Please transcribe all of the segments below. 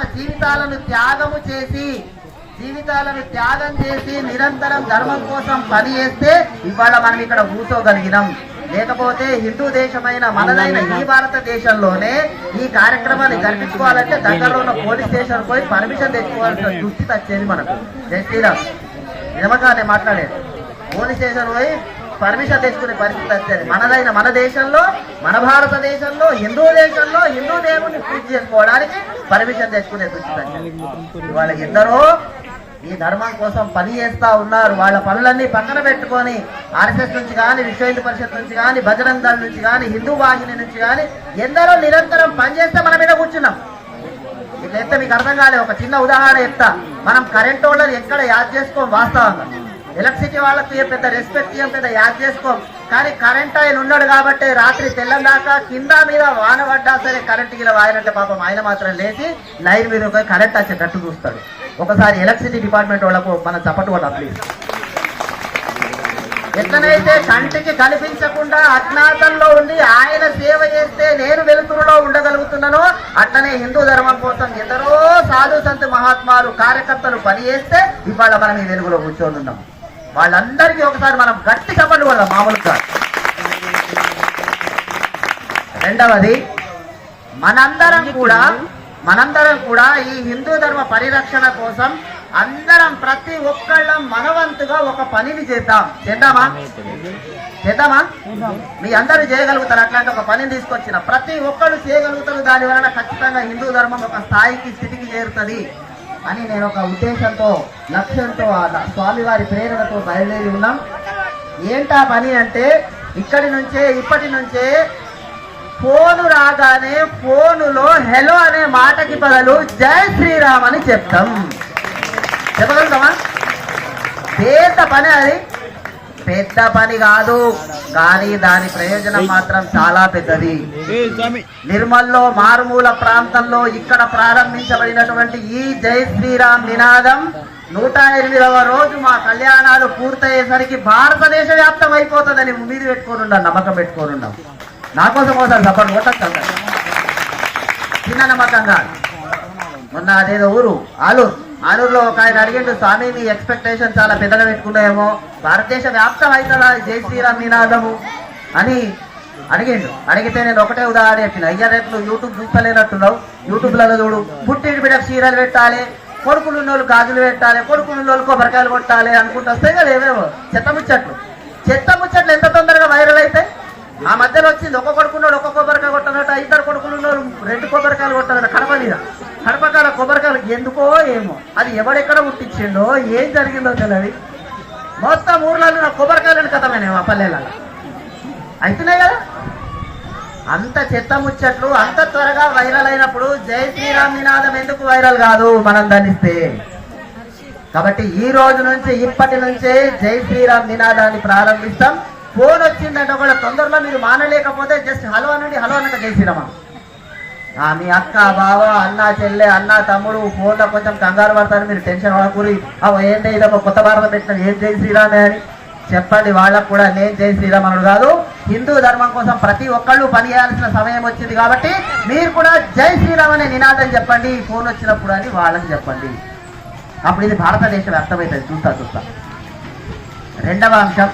తమ జీవితాలను త్యాగము చేసి జీవితాలను త్యాగం చేసి నిరంతరం ధర్మం కోసం పని చేస్తే ఇవాళ మనం ఇక్కడ కూర్చోగలిగినాం. లేకపోతే హిందూ దేశమైన మనదైన ఈ భారతదేశంలోనే ఈ కార్యక్రమాన్ని జరిపించుకోవాలంటే దగ్గరలో ఉన్న పోలీస్ స్టేషన్ పోయి పర్మిషన్ తెచ్చుకోవాల్సిన దుస్థితి వచ్చేది మనకు. జై శ్రీరామ్. నిజమగానే మాట్లాడేది. పోలీస్ స్టేషన్ పోయి పర్మిషన్ తెచ్చుకునే పరిస్థితి వచ్చేది మనదైన మన దేశంలో మన భారతదేశంలో హిందూ దేశంలో హిందూ దేవుణ్ణి పూజ చేసుకోవడానికి పర్మిషన్ తెచ్చుకునే దుస్థితి వచ్చేది వాళ్ళ ఎందరో ఈ ధర్మం కోసం పని చేస్తా ఉన్నారు. వాళ్ళ పనులన్నీ పక్కన పెట్టుకొని ఆర్ఎస్ఎస్ నుంచి కానీ విశ్వ హిందూ పరిషత్ నుంచి కానీ బజరంగ్ దళ్ నుంచి కానీ హిందూ వాహిని నుంచి కానీ ఎందరో నిరంతరం పనిచేస్తే మన మీద కూర్చున్నాం. ఇట్లయితే మీకు అర్థం కాలే ఒక చిన్న ఉదాహరణ చెప్తా. మనం కరెంట్ వాళ్ళని ఎక్కడ యాద్ చేసుకోం వాస్తవంగా? ఎలక్ట్రిసిటీ వాళ్ళకి పెద్ద రెస్పెక్ట్ ఇయ్యం పెద్ద యాద్ చేసుకోం. కానీ కరెంట్ ఆయన ఉన్నాడు కాబట్టి రాత్రి తెల్లం దాకా కింద మీద వాన పడ్డా సరే కరెంట్ గిల వాయనంటే పాపం. ఆయన మాత్రం లేచి లైన్ మీద ఒక కరెంట్ వచ్చేటట్టు చూస్తాడు. ఒకసారి ఎలక్ట్రిసిటీ డిపార్ట్మెంట్ వాళ్ళకు మనం చప్పటు వాళ్ళ ప్లీజ్ ఎట్లనైతే కంటికి కనిపించకుండా అజ్ఞాతంలో ఉండి ఆయన సేవ చేస్తే నేను వెలుతురులో ఉండగలుగుతున్నానో అట్లనే హిందూ ధర్మం కోసం ఎందరో సాధు సంతు మహాత్మాలు కార్యకర్తలు పని చేస్తే ఇవాళ మనం ఈ వెలుగులో కూర్చొని ఉన్నాం. వాళ్ళందరికీ ఒకసారి మనం గట్టి చప్పట్లు కూడా మామూలుగా రెండవది మనందరం కూడా మనందరం కూడా ఈ హిందూ ధర్మ పరిరక్షణ కోసం అందరం ప్రతి ఒక్కళ్ళం మనవంతుగా ఒక పనిని చేద్దాం. చేద్దామా? చేద్దామా? మీ అందరూ చేయగలుగుతారు. అట్లాంటి ఒక పనిని తీసుకొచ్చిన ప్రతి ఒక్కళ్ళు చేయగలుగుతారు. దాని వలన ఖచ్చితంగా హిందూ ధర్మం ఒక స్థాయికి స్థితికి చేరుతుంది. అని నేను ఒక ఉద్దేశంతో లక్ష్యంతో ఆ స్వామివారి ప్రేరణతో బయలుదేరి ఉన్నాం. ఏంటా పని అంటే ఇక్కడి నుంచే ఇప్పటి నుంచే ఫోను రాగానే ఫోనులో హెలో అనే మాటకి బదులు జై శ్రీరామ్ అని చెప్తాం. చెప్పగలుగుతామా పెద్ద పని అది. పెద్ద పని కాదు కానీ దాని ప్రయోజనం మాత్రం చాలా పెద్దది. నిర్మల్లో మారుమూల ప్రాంతంలో ఇక్కడ ప్రారంభించబడినటువంటి ఈ జై శ్రీరామ్ నినాదం నూట ఎనిమిదవ రోజు మా కళ్యాణాలు పూర్తయ్యేసరికి భారతదేశ వ్యాప్తం అయిపోతుందని మీద పెట్టుకొని ఉన్నాం నమ్మకం పెట్టుకొని ఉన్నాం నా కోసం ఒకసారి సపోర్ట్ కొట్టచ్చు చిన్న నమ్మకంగా మొన్న అదేదో ఊరు ఆలూరు. ఆనూరులో ఒక ఆయన అడిగిండు స్వామి మీ ఎక్స్పెక్టేషన్ చాలా పెద్దగా పెట్టుకున్నాయేమో. భారతదేశ వ్యాప్తం అవుతుందా జై శ్రీరామ్ నినాదము. అని అడిగిండు. అడిగితే నేను ఒకటే ఉదాహరణ చెప్పిన. అయ్యా రేపు నువ్వు యూట్యూబ్ చూస్తలేనట్టున్నావు. యూట్యూబ్లలో చూడు. పుట్టింటి బిడ్డకు చీరలు పెట్టాలి కొడుకులు ఉన్నోళ్ళు గాజులు పెట్టాలి కొడుకులు ఉన్నోళ్ళు కొబ్బరికాయలు కొట్టాలి అనుకుంటూ వస్తాయి కదా ఏమేమో చెత్త ముచ్చట్లు. చెత్త ముచ్చట్లు ఎంత తొందరగా వైరల్ అయితే? ఆ మధ్యలో వచ్చింది ఒక కొడుకున్నాడు ఒక కొబ్బరికాయ కొట్టనట్టు ఇద్దరు కొడుకులు వాళ్ళు రెండు కొబ్బరికాయలు కొట్టాలట కడప మీద. ఎందుకో ఏమో. అది ఎవడెక్కడ పుట్టించిండో ఏం జరిగిందో తెలియదు మొత్తం ఊర్లలో నా కొబ్బరికాయలను కథమైన ఆ పల్లెలలో. అవుతున్నాయి కదా? అంత చెత్త ముచ్చట్లు అంత త్వరగా వైరల్ అయినప్పుడు జై శ్రీరామ్ నినాదం ఎందుకు వైరల్ కాదు? మనం ధనిస్తే కాబట్టి ఈ రోజు నుంచి ఇప్పటి నుంచే జై శ్రీరామ్ నినాదాన్ని ప్రారంభిస్తాం. ఫోన్ వచ్చిందంటే కూడా తొందరలో మీరు మానలేకపోతే జస్ట్ హలో అనండి హలో అన్నట్టు జై శ్రీరామ్ మీ అక్క బావ అన్న చెల్లె అన్న తమ్ముడు ఫోన్లో కొంచెం కంగారు పడతారు మీరు టెన్షన్ పడకూరి. ఏంటి ఇది ఒక కొత్త భారతం పెట్టిన ఏం జై శ్రీరామే అని చెప్పండి వాళ్ళకు కూడా నేను జై శ్రీరామ్ కాదు. హిందూ ధర్మం కోసం ప్రతి ఒక్కళ్ళు పని చేయాల్సిన సమయం వచ్చింది కాబట్టి మీరు కూడా జై శ్రీరామ్ అనే నినాదం చెప్పండి. ఫోన్ వచ్చినప్పుడు అని వాళ్ళని చెప్పండి. అప్పుడు ఇది భారతదేశం అర్థమవుతుంది. చూస్తా చూస్తా. రెండవ అంశం.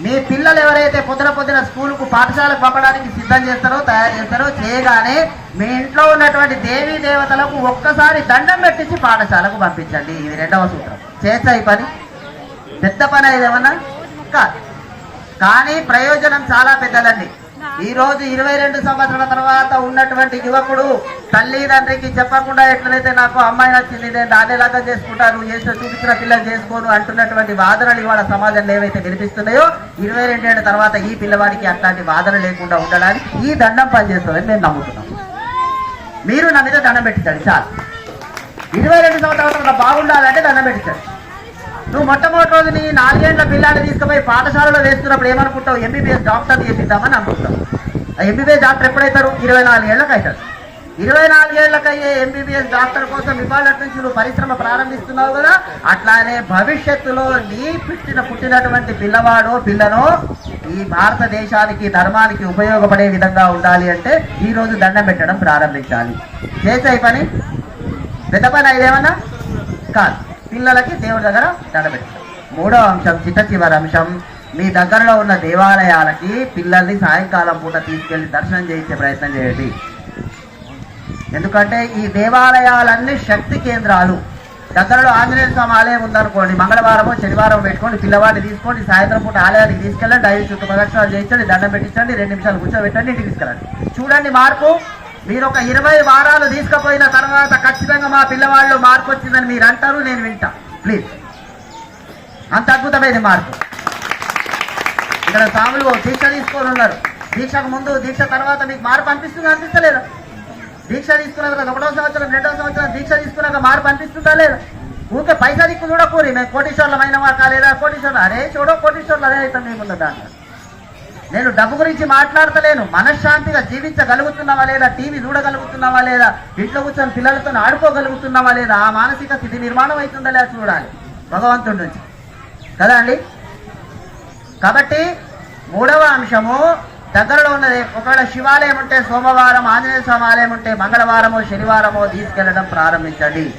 మీ పిల్లలు ఎవరైతే పొద్దున పొద్దున స్కూల్కు పాఠశాలకు పంపడానికి సిద్ధం చేస్తారో తయారు చేస్తారో చేయగానే మీ ఇంట్లో ఉన్నటువంటి దేవీ దేవతలకు ఒక్కసారి దండం పెట్టించి పాఠశాలకు పంపించండి. ఇది రెండవ సూత్రం. చేస్తా ఈ పని? పెద్ద పని అయితే ఏమన్నా? కాదు. కానీ ప్రయోజనం చాలా పెద్దదండి. ఈ రోజు ఇరవై రెండు సంవత్సరాల తర్వాత ఉన్నటువంటి యువకుడు తల్లిదండ్రికి చెప్పకుండా ఎట్లయితే నాకు అమ్మాయి నచ్చింది నేను దానిలాగా చేసుకుంటాను నువ్వు చేసిన చూపించిన పిల్లలు చేసుకోను అంటున్నటువంటి వాదనలు ఇవాళ సమాజంలో ఏవైతే వినిపిస్తున్నాయో ఇరవై రెండేళ్ళ తర్వాత ఈ పిల్లవాడికి అట్లాంటి వాదన లేకుండా ఉండడానికి ఈ దండం పనిచేస్తుందని నేను నమ్ముతున్నాను మీరు నా మీద దండం పెట్టించండి చాలు. ఇరవై రెండు సంవత్సరాల తర్వాత బాగుండాలంటే దండం పెట్టించండి. నువ్వు మొట్టమొదటి రోజు నీ నాలుగేళ్ళ పిల్లాన్ని తీసుకుపోయి పాఠశాలలో వేస్తున్నప్పుడు ఏమనుకుంటావు? ఎంబీబీఎస్ డాక్టర్ చేసిద్దామని అనుకుంటావు. ఆ ఎంబీబీఎస్ డాక్టర్ ఎప్పుడైతారు ఇరవై నాలుగేళ్ళకు అవుతారు ఇరవై నాలుగేళ్ళకయ్యే ఎంబీబీఎస్ డాక్టర్ కోసం ఇవాళ నుంచి నువ్వు పరిశ్రమ ప్రారంభిస్తున్నావు కదా? అట్లానే భవిష్యత్తులో నీ పుట్టిన పుట్టినటువంటి పిల్లవాడో పిల్లనో ఈ భారతదేశానికి ధర్మానికి ఉపయోగపడే విధంగా ఉండాలి అంటే ఈ రోజు దండం పెట్టడం ప్రారంభించాలి. చేసే పని? పెద్ద పని ఇదేమన్నా కాదు. పిల్లలకి దేవుడి దగ్గర దండం మూడో అంశం చిట్ట చివరి అంశం మీ దగ్గరలో ఉన్న దేవాలయాలకి పిల్లల్ని సాయంకాలం పూట తీసుకెళ్ళి దర్శనం చేయించే ప్రయత్నం చేయండి. ఎందుకంటే ఈ దేవాలయాలన్నీ శక్తి కేంద్రాలు. దగ్గరలో ఆంజనేయ స్వామి ఆలయం ఉందనుకోండి మంగళవారం శనివారం పెట్టుకోండి పిల్లవాడిని తీసుకోండి సాయంత్రం పూట ఆలయానికి తీసుకెళ్ళండి ఐదు చుట్టూ ప్రదక్షిణాలు చేయించండి దండం పెట్టించండి రెండు నిమిషాలు కూర్చోబెట్టండి ఇంటికి తీసుకెళ్ళండి. చూడండి మార్పు. మీరు ఒక ఇరవై వారాలు తీసుకుపోయిన తర్వాత ఖచ్చితంగా మా పిల్లవాళ్ళు మార్పు వచ్చిందని మీరు అంటారు నేను వింటా. ప్లీజ్ అంత అద్భుతమైన మార్పు. ఇక్కడ స్వాములు దీక్ష తీసుకొని ఉన్నారు. దీక్షకు ముందు దీక్ష తర్వాత మీకు మార్పు అనిపిస్తుంది అనిపిస్తలేదా? దీక్ష తీసుకున్న ఒకటో సంవత్సరం రెండో సంవత్సరం దీక్ష తీసుకున్నాక మార్పు అనిపిస్తుందా లేదా? ఊరికే పైసా దిక్కు చూడకూరి మేము కోటీశ్వర్లమైన మా కాలేదా? కోటీశ్వర్లు అరే చూడో కోటీశ్వర్లు అదే అయితే మీకుందా దాంట్లో. నేను డబ్బు గురించి మాట్లాడతలేను. మనశ్శాంతిగా జీవించగలుగుతున్నావా లేదా? టీవీ చూడగలుగుతున్నావా లేదా? ఇంట్లో కూర్చొని పిల్లలతో ఆడుకోగలుగుతున్నావా లేదా? ఆ మానసిక స్థితి నిర్మాణం అవుతుందా లేదా చూడాలి. భగవంతుడి నుంచి. కదా అండి? కాబట్టి మూడవ అంశము దగ్గరలో ఉన్నది ఒకవేళ శివాలయం ఉంటే సోమవారం ఆంజనేయ స్వామి ఆలయం ఉంటే మంగళవారమో శనివారమో తీసుకెళ్ళడం ప్రారంభించండి.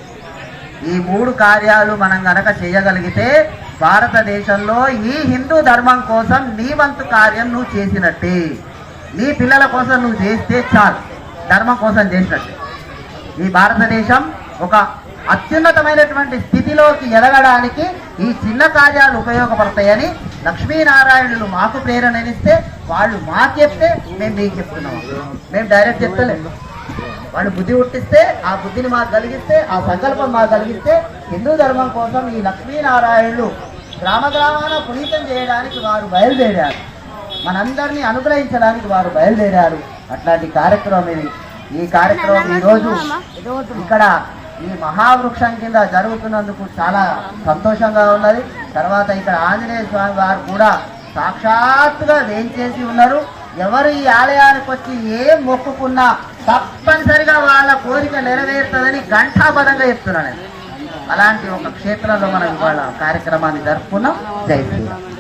ఈ మూడు కార్యాలు మనం గనక చేయగలిగితే భారతదేశంలో ఈ హిందూ ధర్మం కోసం నీ వంతు కార్యం నువ్వు చేసినట్టే. నీ పిల్లల కోసం నువ్వు చేస్తే చాలు. ధర్మం కోసం చేసినట్టే. ఈ భారతదేశం ఒక అత్యున్నతమైనటువంటి స్థితిలోకి ఎదగడానికి ఈ చిన్న కార్యాలు ఉపయోగపడతాయని లక్ష్మీనారాయణులు మాకు ప్రేరణనిస్తే వాళ్ళు మాకు చెప్తే మేము మీకు చెప్తున్నాం. మేము డైరెక్ట్ చెప్తలేము వాళ్ళు బుద్ధి పుట్టిస్తే ఆ బుద్ధిని మాకు కలిగిస్తే ఆ సంకల్పం మాకు కలిగిస్తే హిందూ ధర్మం కోసం ఈ లక్ష్మీనారాయణులు గ్రామ గ్రామాన పునీతం చేయడానికి వారు బయలుదేరారు. మనందరినీ అనుగ్రహించడానికి వారు బయలుదేరారు. అట్లాంటి కార్యక్రమం ఇది. ఈ కార్యక్రమం ఈరోజు ఇక్కడ ఈ మహావృక్షం కింద జరుగుతున్నందుకు చాలా సంతోషంగా ఉన్నది. తర్వాత ఇక్కడ ఆంజనేయ స్వామి వారు కూడా సాక్షాత్తుగా వేయించేసి ఉన్నారు. ఎవరు ఈ ఆలయానికి వచ్చి ఏం మొక్కుకున్నా తప్పనిసరిగా వాళ్ళ కోరిక నెరవేరుతుందని ఘంటాపదంగా చెప్తున్నాను నేను. అలాంటి ఒక క్షేత్రంలో మనం ఇవాళ కార్యక్రమాన్ని జరుపుకున్నాం. జై శ్రీరామ్